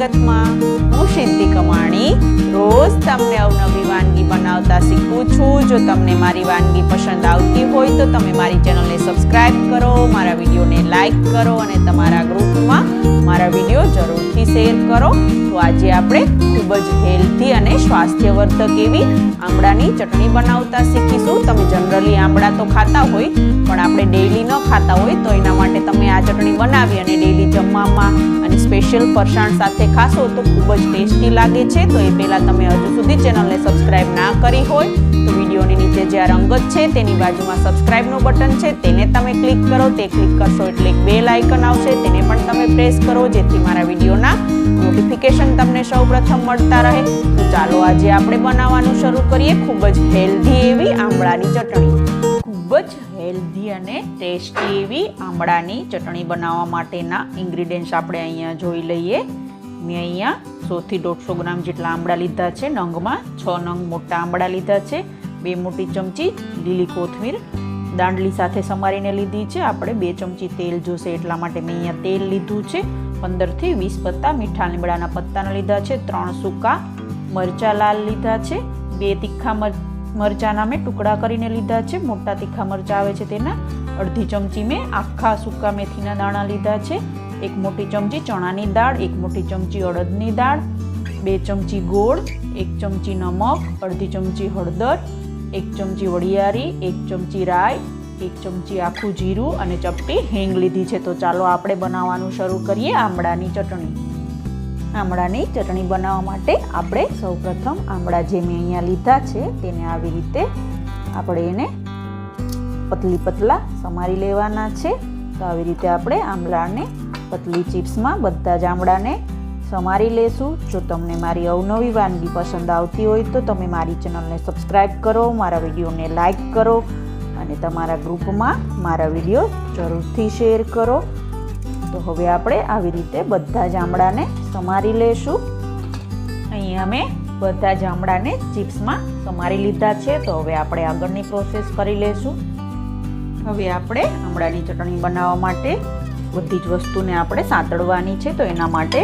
નમસ્કાર સ્વાગત છે આપનું રંગતમાં હું સિદ્ધિ કમાણી રોજ તમને અવનવી વાનગી બનાવતા શીખું છું. જો તમને મારી વાનગી પસંદ આવતી હોય તો તમે મારી ચેનલને સબસ્ક્રાઈબ કરો, મારા વિડીયોને લાઈક કરો અને તમારા ગ્રુપમાં મારા વીડિયો જરૂરથી શેર કરો. તો આજે આપણે ખૂબ જ હેલ્ધી અને સ્વાસ્થ્યવર્ધક એવી આમળાની ચટણી બનાવતા શીખીશું. તમે જનરલી આમળા તો ખાતા હોય, પણ આપણે ડેઈલી ન ખાતા હોય, તો એના માટે તમે આ ચટણી બનાવી અને ડેઈલી જમવામાં અને સ્પેશિયલ ફરસાણ સાથે ખાશો તો ખૂબ જ ટેસ્ટી લાગે છે. તો એ પહેલાં તમે હજુ સુધી ચેનલને સબસ્ક્રાઇબ ના કરી હોય તો વિડીયોની નીચે જે રંગત છે તેની બાજુમાં સબસ્ક્રાઇબનું બટન છે તેને તમે ક્લિક કરો. તે ક્લિક કરશો એટલે એક બેલ આઇકન આવશે. તેને પણ તમે પ્રેસ કરો જેથી મારા વિડીયોના નોટિફિકેશન તમને સૌપ્રથમ મળતા રહે. તો ચાલો આજે આપણે બનાવવાનું શરૂ કરીએ. ખૂબ જ હેલ્ધી એવી આમળાની ચટણી. ખૂબ જ હેલ્ધી અને ટેસ્ટી એવી આમળાની ચટણી બનાવવા માટેના ઇન્ગ્રીડિયન્ટ્સ આપણે અહીંયા જોઈ લઈએ. મેં અહીંયા સોથી દોઢસો ગ્રામ જેટલા આંબળા લીધા છે. નંગમાં છ નંગ મોટા આંબળા લીધા છે. બે મોટી ચમચી લીલી કોથમીર દાંડલી સાથે સમારીને લીધી છે. આપણે બે ચમચી તેલ જોશે એટલા માટે મેં અહીંયા તેલ લીધું છે. પંદરથી વીસ પત્તા મીઠા લીમડાના પત્તાના લીધા છે. ત્રણ સૂકા મરચાં લાલ લીધા છે. બે તીખા મર, મરચાંના મેં ટુકડા કરીને લીધા છે. મોટા તીખા મરચાં આવે છે તેના. અડધી ચમચી મેં આખા સૂકા મેથીના દાણા લીધા છે. એક મોટી ચમચી ચણાની દાળ, એક મોટી ચમચી અડદની દાળ, બે ચમચી ગોળ, એક ચમચી નમક, અડધી ચમચી હળદર, એક ચમચી વડિયારી, એક ચમચી રાઈ, એક ચમચી આખું જીરું અને ચપટી હિંગ લીધી છે. તો ચાલો આપણે બનાવવાનું શરૂ કરીએ આમળાની ચટણી. આમળાની ચટણી બનાવવા માટે આપણે સૌપ્રથમ આમળા જે મેં અહીંયા લીધા છે તેને આવી રીતે આપણે એને પતલી પતલા સમારી લેવાના છે. તો આવી રીતે આપણે આમળાને પતલી ચિપ્સમાં બધા જ આમળાને સમારી લેશું. જો તમને મારી અવનવી વાનગી પસંદ આવતી હોય તો તમે મારી ચેનલને સબસ્ક્રાઈબ કરો, મારા વિડીયોને લાઈક કરો અને તમારા ગ્રુપમાં મારા વીડિયો જરૂરથી શેર કરો. તો હવે આપણે આવી રીતે બધા જ આમળાને સમારી લેશું. અહીં અમે બધા જ આમળાને ચિપ્સમાં સમારી લીધા છે. તો હવે આપણે આગળની પ્રોસેસ કરી લેશું. હવે આપણે આમળાની ચટણી બનાવવા માટે બધી જ વસ્તુને આપણે સાંતળવાની છે, તો એના માટે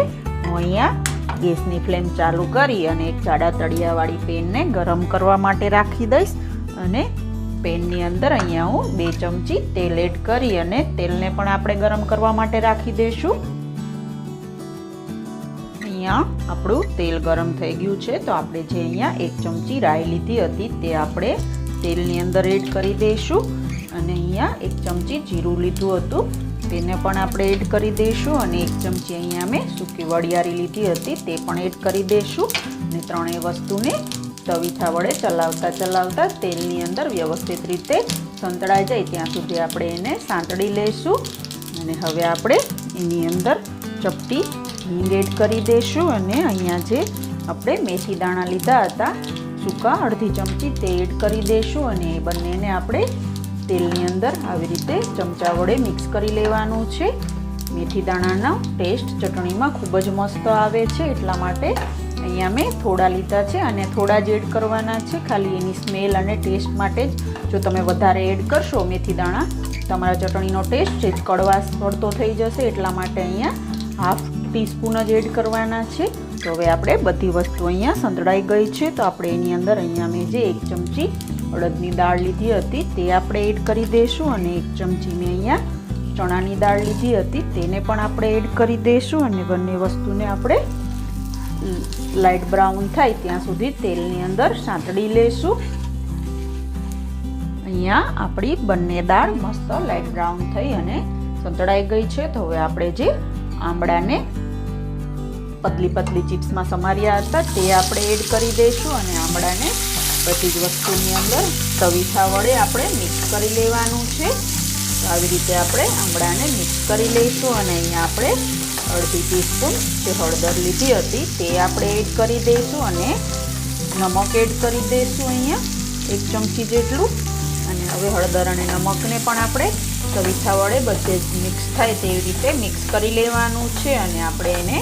હું અહીંયા ગેસની ફ્લેમ ચાલુ કરી અને એક જાડા તળિયાવાળી પેનને ગરમ કરવા માટે રાખી દઈશ અને પેનની અંદર અહીંયા હું બે ચમચી તેલ એડ કરી અને તેલને પણ આપણે ગરમ કરવા માટે રાખી દઈશું. અહીંયા આપણું તેલ ગરમ થઈ ગયું છે, તો આપણે જે અહીંયા એક ચમચી રાઈ લીધી હતી તે આપણે તેલની અંદર એડ કરી દઈશું. અને અહીંયા એક ચમચી જીરું લીધું હતું. તેને પણ આપણે એડ કરી દઈશું અને એક ચમચી અહીંયા મેં સૂકી વડિયારી લીધી હતી તે પણ એડ કરી દઈશું અને ત્રણેય વસ્તુને તવીથા વડે ચલાવતા ચલાવતા તેલની અંદર વ્યવસ્થિત રીતે સંતળાઈ જાય ત્યાં સુધી આપણે એને સાંતળી લઈશું અને હવે આપણે એની અંદર ચપટી હિંગ એડ કરી દઈશું અને અહીંયા જે આપણે મેથી દાણા લીધા હતા સૂકા અડધી ચમચી તે એડ કરી દઈશું અને એ બંનેને આપણે તેલની અંદર આવી રીતે ચમચા વડે મિક્સ કરી લેવાનું છે. મેથી દાણાનો ટેસ્ટ ચટણીમાં ખૂબ જ મસ્ત આવે છે, એટલા માટે અહીંયા મેં થોડા લીધા છે અને થોડા જ એડ કરવાના છે. ખાલી એની સ્મેલ અને ટેસ્ટ માટે જ જો તમે વધારે એડ કરશો મેથી દાણા, તમારા ચટણીનો ટેસ્ટ છે કડવાશ પડતો થઈ જશે, એટલા માટે અહીંયા હાફ ટીસ્પૂન જ એડ કરવાના છે. તો હવે આપણે બધી વસ્તુ અહીંયા સંતળાઈ ગઈ છે. તો આપણે એની અંદર અહીંયા મેં જે એક ચમચી અડદની દાળ લીધી હતી, તે આપણે એડ કરી દઈશું અને એક ચમચી મેં અહીંયા ચણાની દાળ લીધી હતી, તેને પણ આપણે એડ કરી દઈશું અને બંને વસ્તુને આપણે લાઇટ બ્રાઉન થાય ત્યાં સુધી તેલની અંદર સાંતળી લેશું અહીંયા આપણી બંને દાળ મસ્ત લાઇટ બ્રાઉન થઈ અને સંતળાઈ ગઈ છે, તો હવે આપણે જે આંબળાને પતલી પતલી ચિપ્સમાં સમાર્યા હતા, તે આપણે એડ કરી દઈશું અને આંબળાને બધી જ વસ્તુની અંદર તવીથા વડે આપણે મિક્સ કરી લેવાનું છે. આવી રીતે આપણે આંબળાને મિક્સ કરી લઈશું અને અહીંયા આપણે અડધી ટીસ્પૂન જે હળદર લીધી હતી તે આપણે એડ કરી દઈશું અને નમક એડ કરી દઈશું અહીંયા એક ચમચી જેટલું. અને હવે હળદર અને નમકને પણ આપણે તવીથા વડે બધે જ મિક્સ થાય તેવી રીતે મિક્સ કરી લેવાનું છે અને આપણે એને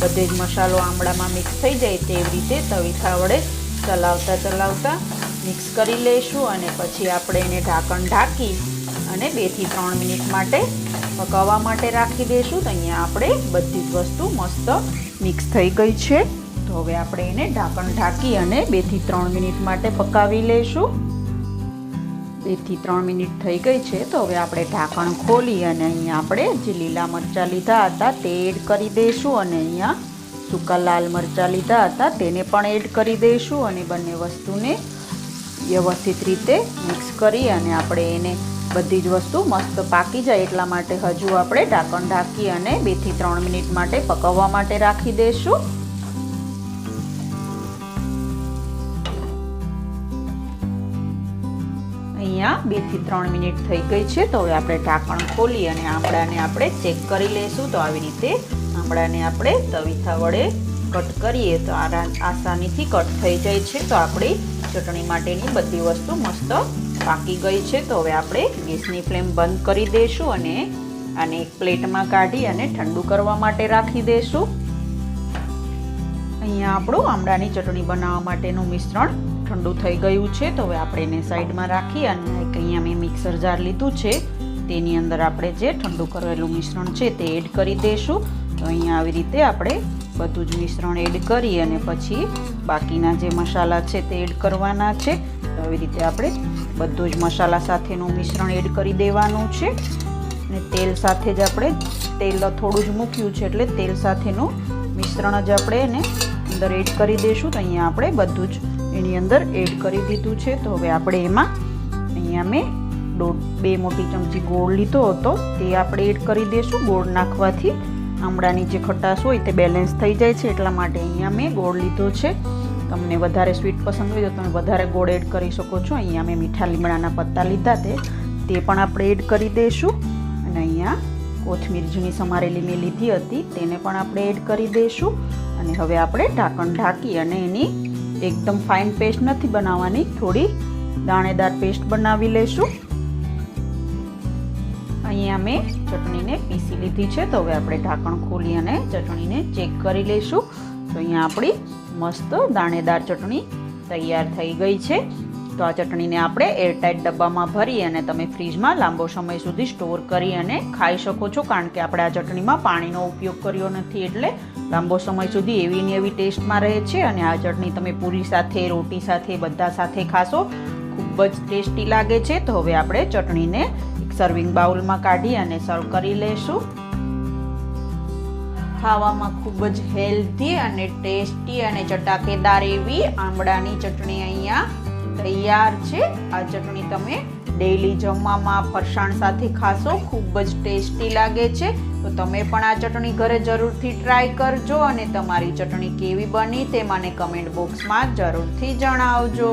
બધે જ મસાલો આમળામાં મિક્સ થઈ જાય તેવી રીતે તવીથા વડે ચલાવતા ચલાવતા મિક્સ કરી લઈશું અને પછી આપણે એને ઢાંકણ ઢાંકી અને બેથી ત્રણ મિનિટ માટે પકાવવા માટે રાખી દઈશું. તો અહીંયા આપણે બધી જ વસ્તુ મસ્ત મિક્સ થઈ ગઈ છે. તો હવે આપણે એને ઢાંકણ ઢાંકી અને બેથી ત્રણ મિનિટ માટે પકાવી લઈશું. બેથી ત્રણ મિનિટ થઈ ગઈ છે. તો હવે આપણે ઢાંકણ ખોલી અને અહીંયા આપણે જે લીલા મરચાં લીધા હતા તે એડ કરી દઈશું અને અહીંયા સૂકા લાલ મરચાં લીધા હતા, તેને પણ એડ કરી દઈશું અને બંને વસ્તુને વ્યવસ્થિત રીતે મિક્સ કરી અને આપણે એને બધી જ વસ્તુ મસ્ત પાકી જાય એટલા માટે હજુ આપણે ઢાંકણ ઢાંકી અને બેથી ત્રણ મિનિટ માટે પકવવા માટે રાખી દઈશું. અહીંયા બેથી ત્રણ મિનિટ થઈ ગઈ છે, તો હવે આપણે ઢાંકણ ખોલી અને આમળાને આપણે ચેક કરી લઈશું. તો આવી રીતે આમળાને આપણે તવીથા વડે કટ કરીએ તો આસાનીથી કટ થઈ જાય છે. તો આપણી ચટણી માટેની બધી વસ્તુ મસ્ત પાકી ગઈ છે. તો હવે આપણે ગેસની ફ્લેમ બંધ કરી દઈશું અને આને એક પ્લેટમાં કાઢી અને ઠંડુ કરવા માટે રાખી દઈશું. અહીંયા આપણું આમળાની ચટણી બનાવવા માટેનું મિશ્રણ ઠંડુ થઈ ગયું છે. તો હવે આપણે એને સાઈડમાં રાખી અને એક અહીંયા મેં મિક્સર જાર લીધું છે. તેની અંદર આપણે જે ઠંડુ કરેલું મિશ્રણ છે તે એડ કરી દઈશું. તો અહીંયા આવી રીતે આપણે બધું જ મિશ્રણ એડ કરી અને પછી બાકીના જે મસાલા છે તે એડ કરવાના છે. તો આવી રીતે આપણે બધું જ મસાલા સાથેનું મિશ્રણ એડ કરી દેવાનું છે. અને તેલ સાથે જ આપણે તેલ થોડું જ મૂક્યું છે એટલે તેલ સાથેનું મિશ્રણ જ આપણે એને અંદર એડ કરી દઈશું. તો અહીંયા આપણે બધું જ એની અંદર એડ કરી દીધું છે. તો હવે આપણે એમાં અહીંયા મેં દોઢ બે મોટી ચમચી ગોળ લીધો હતો. તે આપણે એડ કરી દઈશું. ગોળ નાખવાથી આમળાની જે ખટાશ હોય તે બેલેન્સ થઈ જાય છે, એટલા માટે અહીંયા મેં ગોળ લીધો છે. તમને વધારે સ્વીટ પસંદ હોય તો તમે વધારે ગોળ એડ કરી શકો છો. અહીંયા મેં મીઠા લીમડાના પત્તા લીધા તે તે પણ આપણે એડ કરી દઈશું. અને અહીંયા કોથમીર ઝીણી સમારેલી મેં લીધી હતી, તેને પણ આપણે એડ કરી દઈશું. અને હવે આપણે ઢાંકણ ઢાંકી અને એની એકદમ ફાઇન પેસ્ટ નથી બનાવવાની. થોડી દાણેદાર પેસ્ટ બનાવી લઈશું. અહીંયા મેં ચટણીને પીસી લીધી છે. તો હવે આપણે ઢાંકણ ખોલી અને ચટણીને ચેક કરી લઈશું. તો અહીંયા આપણી મસ્ત દાણેદાર ચટણી તૈયાર થઈ ગઈ છે. તો આ ચટણીને આપણે એરટાઇટ ડબ્બામાં ભરી અને તમે ફ્રીજમાં લાંબો સમય સુધી સ્ટોર કરી અને ખાઈ શકો છો. કારણ કે આપણે આ ચટણીમાં પાણીનો ઉપયોગ કર્યો નથી. એટલે લાંબો સમય સુધી એવી ને એવી ટેસ્ટમાં રહે છે. અને આ ચટણી તમે પૂરી સાથે, રોટી સાથે, બધા સાથે ખાશો ખૂબ જ ટેસ્ટી લાગે છે, તો હવે આપણે ચટણીને એક સર્વિંગ બાઉલમાં કાઢી અને સર્વ કરી લઈશું. ખાવામાં ખૂબ જ હેલ્ધી અને ટેસ્ટી અને ચટાકેદાર એવી આમળાની ચટણી અહીંયા તૈયાર છે. આ ચટણી તમે ડેઈલી જમવામાં ફરસાણ સાથે ખાશો, ખૂબ જ ટેસ્ટી લાગે છે. તો તમે પણ આ ચટણી ઘરે જરૂરથી ટ્રાય કરજો અને તમારી ચટણી કેવી બની તે મને કમેન્ટ બોક્સમાં જરૂરથી જણાવજો.